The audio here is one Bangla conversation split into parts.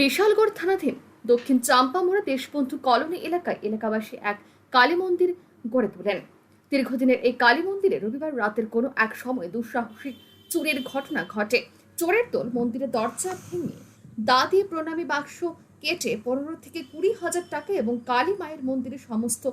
বিশালগড় থানাধীন দক্ষিণ চাম্পামোড়া দেশবন্ধু কলোনি এলাকায় এলাকাবাসী এক কালী মন্দির গড়ে তোলেন। দীর্ঘদিনের এই কালী মন্দিরে রবিবার রাতের কোনো এক সময় দুঃসাহসিক চুরির ঘটনা ঘটে। চোরের দল মন্দিরের দরজা ভেঙে দা দিয়ে প্রণামী বাক্স কেটে পনেরো থেকে কুড়ি হাজার টাকা এবং কালী মায়ের মন্দিরের সমস্ত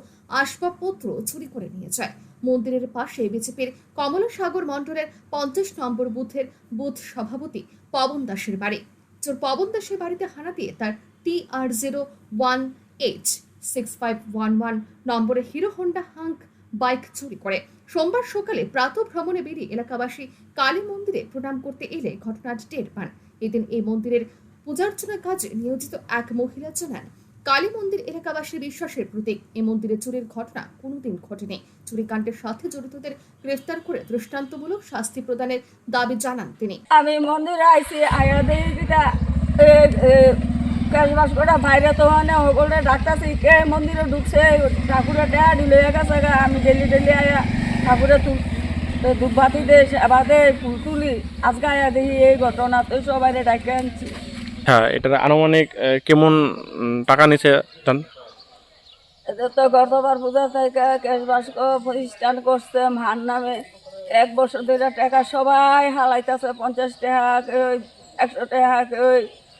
আসবাবপত্র চুরি করে নিয়ে যায়। মন্দিরের পাশে বিজেপির কমলাসাগর মণ্ডলের পঞ্চাশ নম্বর বুথের বুথ সভাপতি পবন দাসের বাড়ি। চোর পবন দাসের বাড়িতে হানা দিয়ে তার T R zero one H six five one one নম্বরে হিরো হন্ডা হাঙ্ক বাইক চুরি করে। সোমবার সকালে প্রাত ভ্রমণে বেরিয়ে এলাকাবাসী কালী মন্দিরে প্রণাম করতে এলে ঘটনাটি টের পান। এদিন এই মন্দিরের পূজার্চনা কাজে নিয়োজিত এক মহিলা জানান কালী মন্দির এলাকাবাসীর বিশ্বাসের প্রতীক। এই মন্দিরে চুরির ঘটনা কোনোদিন ঘটেনি। চুরিকাণ্ডের সাথে জড়িতদের গ্রেফতার করে দৃষ্টান্তমূলক শাস্তি প্রদানের দাবি জানান তিনি। আমি মন্দিরে আইছি, আয়া দেখি কিটা কাজবাস বাইরে তো মানে সকলে ডাক্তারছি কে মন্দিরে ঢুকছে? ঠাকুরে দেয়া দিল গেছে আমি ডেলি ডেলি আয়া, ঠাকুরে ধূপবাতি দে সেবা দে, ফুল তুলি। আজকে আয়া দেখি এই ঘটনা, তো সবাই ডাকে আনছি। হ্যাঁ এটার আনুমানিক কেমন টাকা নিছে জান? তো গতবার পূজা থেকে কেশবাস প্রতিষ্ঠান করছে মার নামে। এক বছর ধরে টাকা সবাই হালাইতেছে পঞ্চাশ টাকা কেউ একশো টাকা কেউ।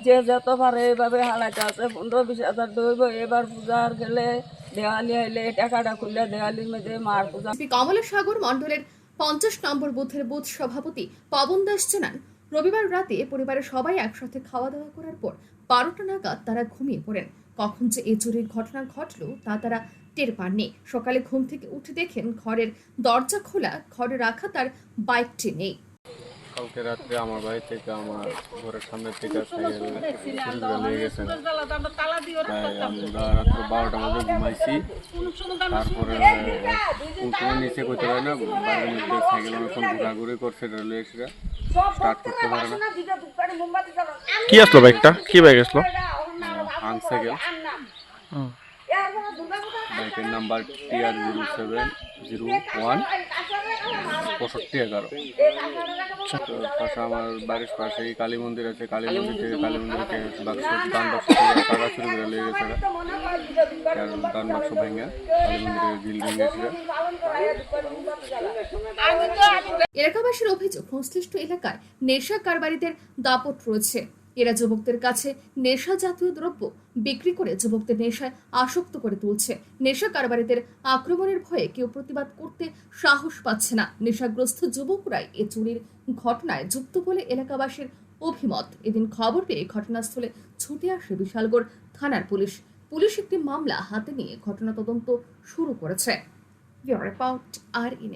যে যত পারে এইভাবে হালাইতে আছে পনেরো বিশ হাজার দইব এবার পূজার গেলে দেওয়ালি আইলে টাকাটা খুললে দেওয়ালির মধ্যে মার পূজা। শ্রী কমলাসাগর মণ্ডলের পঞ্চাশ নম্বর বুথের বুথ সভাপতি পবন দাস জানান রবিবার রাতে পরিবারের সবাই একসাথে খাওয়া দাওয়া করার পর বারোটা নাগাদ তারা ঘুমিয়ে পড়েন। কখন যে এই চুরির ঘটনা ঘটল তা তারা টের পাননি। সকালে ঘুম থেকে উঠে দেখেন ঘরের দরজা খোলা, ঘরে রাখা তার বাইকটি নেই। কালকে রাত্রে আমার বাড়ি থেকে আমার ঘরের সামনে থেকে নিয়ে গেছেন আমরা রাত্রে বারোটার মধ্যে ঘুমাইছি। তারপরে কোনো নিচে করতে পারে না বাড়ির মধ্যে সাইকেল অনেকক্ষণ ঘোরাঘুরি করছে রেলওয়ে এসে স্টার্ট করতে পারে না। কি আসলো বাইকটা কি বাইক আসলো? হাং সাইকেল বাইকের number T R zero seven zero one, পঁয়ষট্টি এগারো। পাশে আমার বাড়ির পাশেই কালী মন্দির আছে, কালী মন্দির থেকে কালী মন্দির থেকে দান বাক্স করে লেগে গেছে। দান বাক্স ভেঙে কালী এলাকাবাসীর অভিযোগ, সংশ্লিষ্ট এলাকায় নেশা কারবারিদের দাপট রয়েছে। এরা যুবকদের কাছে নেশা জাতীয় দ্রব্য বিক্রি করে যুবকদের নেশায় আসক্ত করে তুলছে। নেশা কারবারিদের আক্রমণের ভয়ে কেউ প্রতিবাদ করতে সাহস পাচ্ছে না। নেশাগ্রস্ত যুবকরাই এ চুরির ঘটনায় যুক্ত বলে এলাকাবাসীর অভিমত। এদিন খবর পেয়ে ঘটনাস্থলে ছুটে আসে বিশালগড় থানার পুলিশ। পুলিশ একটি মামলা হাতে নিয়ে ঘটনা তদন্ত শুরু করেছে। আর ই